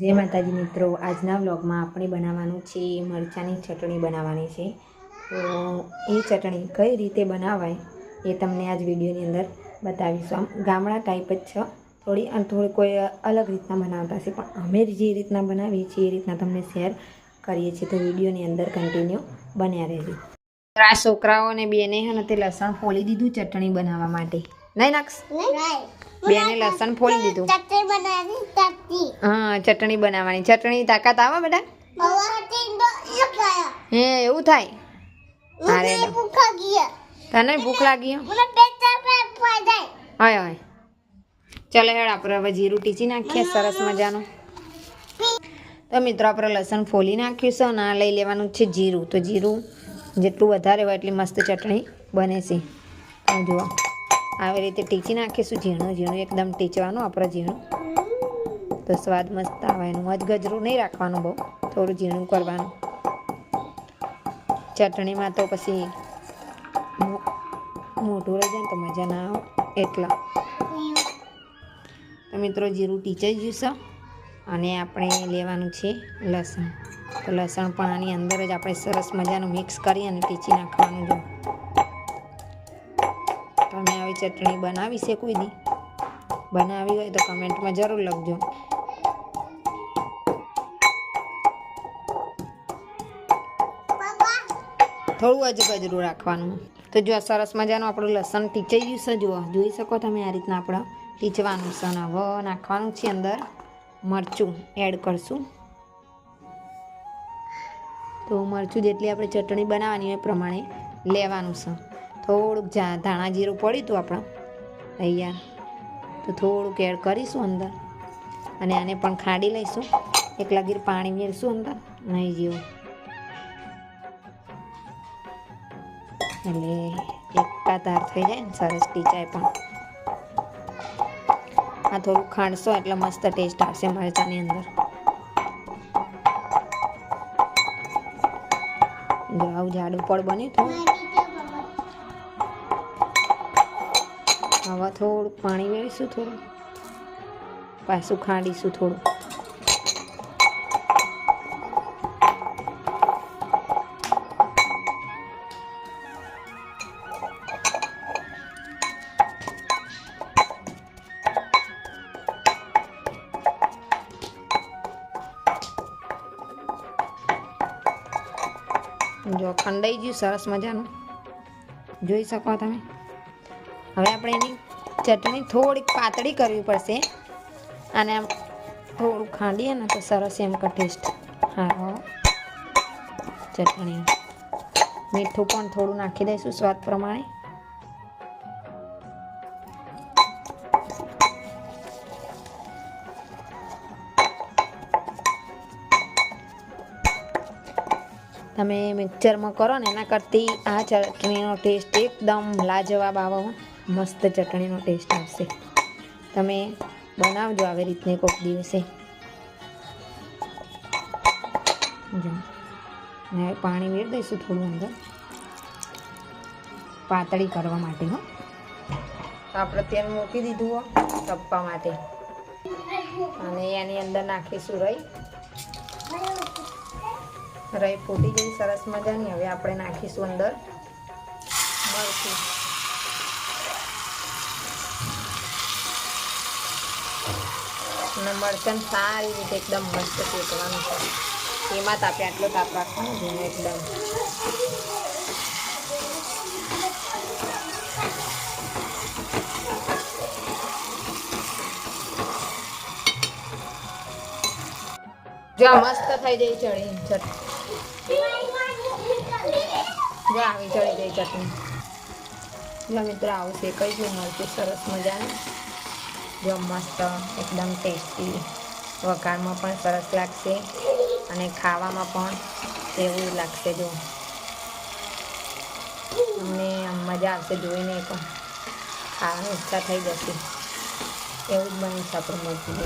જય માતાજી મિત્રો, આજના વ્લોગમાં આપણે બનાવવાનું છે મરચાંની ચટણી બનાવવાની છે. તો એ ચટણી કઈ રીતે બનાવાય એ તમને આજ વિડીયોની અંદર બતાવીશું. આમ ગામડા ટાઈપ જ છે. થોડી થોડી કોઈ અલગ રીતના બનાવતા છે પણ અમે જે રીતના બનાવીએ છીએ એ રીતના તમને શેર કરીએ છીએ. તો વિડીયોની અંદર કન્ટિન્યુ બન્યા રહેજો. આ છોકરાઓને બેને હે તે લસણ ફોલી દીધું ચટણી બનાવવા માટે. નહીં નાખશ? બેને લસણ ફોલી દીધું. હા ચટણી બનાવવાની. ચટણી તાકાત આવે બેટા? આયા હે એવું થાય? અરે તને ભૂખ લાગી હોય હોય. ચાલો હેડ આપણે હવે જીરું ટીચી નાખીએ સરસ મજાનું. તો મિત્રો આપણે લસણ ફોલી નાખ્યું છે અને આ લઈ લેવાનું છે જીરું. તો જીરું જેટલું વધારે હોય એટલી મસ્ત ચટણી બને છે. જુઓ. આવી રીતે ટીચી નાખીશું ઝીણું ઝીણું, એકદમ ટીચવાનું આપણે ઝીણું. તો સ્વાદ મસ્ત આવે, એનું અજગજરું ગજરું નહીં રાખવાનું બહુ, થોડું ઝીણું કરવાનું. ચટણીમાં તો પછી મોટું રહી જાય તો મજા ના આવે, એટલા. તો મિત્રો જીરું ટીચાઈ છે, અને આપણે લેવાનું છે લસણ. તો લસણ પણ આની અંદર જ આપણે સરસ મજાનું મિક્સ કરી અને ટીચી નાખવાનું જો. તમે આવી ચટણી બનાવી છે કોઈ દી. બનાવી હોય તો કમેન્ટમાં જરૂર લખજો. થોડું જ ગજરું રાખવાનું. તો જો આ સરસ મજાનું આપણું લસણ ટીચાઈ ગયું છે, જુઓ. જોઈ શકો તમે આ રીતના આપણે ટીચવાનું છે. અને હવે નાખવાનું છે અંદર મરચું એડ કરશું. તો મરચું જેટલી આપણે ચટણી બનાવવાની એ પ્રમાણે લેવાનું છે. થોડુંક જા, ધાણા જીરું પડ્યું હતું આપણે અહીંયા. તો થોડુંક એડ કરીશું અંદર. અને આને પણ ખાડી લઈશું. એકલા ગીર પાણી મેળશું અંદર. નહીં જેવું એટલે એકાધાર થઈ જાય ને, સરસ ટીચાય પણ. આ થોડું ખાંડશો એટલે મસ્ત ટેસ્ટ આવશે મરચાંની અંદર. આવું જાડું પડ બન્યું થોડું હવે થોડું પાણી વેળીશું થોડું પાછું ખાંડીશું થોડું જો ખંડાઈ ગયું, સરસ મજાનું. જોઈ શકો તમે? હવે આપણે એની ચટણી થોડીક પાતળી કરવી પડશે. અને આમ થોડું ખાંડીએ ને તો સરસ એમ કે ટેસ્ટ હા ચટણી. મીઠું પણ થોડું નાખી દઈશું સ્વાદ પ્રમાણે. તમે મિક્સરમાં કરો ને એના કરતી આ ચટણીનો ટેસ્ટ એકદમ લાજવાબ આવો મસ્ત ચટણીનો ટેસ્ટ આવશે. તમે બનાવજો આવી રીતને કોઈક દિવસે. પાણી વેર દઈશું થોડું અંદર. પાતળી કરવા માટે, હો. તો આપણે તેલ મૂકી દીધું, હો, તપવા માટે. અને એની અંદર નાખીશું રહી રાઈ ફૂટી ગઈ, સરસ મજાની. હવે આપણે નાખીશું અંદર. અને મરચાં સારી રીતે એકદમ મસ્ત શેકવાનું છે. એમાં તાપે આટલો તાપ રાખવાનો છે એકદમ. જો મસ્ત થઈ જાય ચડી ચટણી જો આવી ચડી જઈ ચટણી. જો મિત્રો કઈ શેકાઈ મળશે, સરસ મજાનું. જો મસ્ત, એકદમ ટેસ્ટી. વઘારમાં પણ સરસ લાગશે અને ખાવામાં પણ એવું લાગશે જો. અમને મજા આવશે જોઈને પણ. ખાવાની ઈચ્છા થઈ જશે. એવું જ બની આપણું મરચું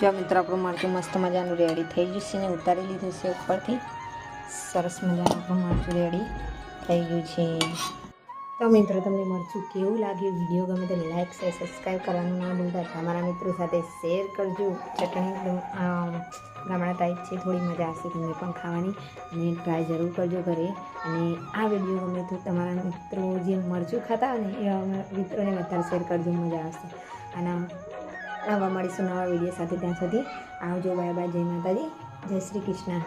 જો મિત્રો, આપણું મરચું મસ્ત મજાનું રેડી થઈ ગયું છે ને ઉતારી લીધું છે ઉપરથી. સરસ મજાનું આપણું મરચું રેડી થઈ ગયું છે. તો મિત્રો, તમને મરચું કેવું લાગ્યું? વીડિયો ગમે તો લાઇક શેર સબસ્ક્રાઈબ કરવાનું ના ભૂલતા. તમારા મિત્રો સાથે શેર કરજો. ચટણી ગામડા ટાઈપ છે, થોડી મજા આવશે તમને પણ ખાવાની. અને ટ્રાય જરૂર કરજો ઘરે. અને આ વીડિયો ગમે તો તમારા મિત્રો જે મરચું ખાતા હોય ને એવા મિત્રોને વધારે શેર કરજો, મજા આવશે. અને આવા મળીશું નવા વીડિયો સાથે ત્યાં સુધી. આવજો બાય બાય જય માતાજી. જય શ્રી કૃષ્ણ.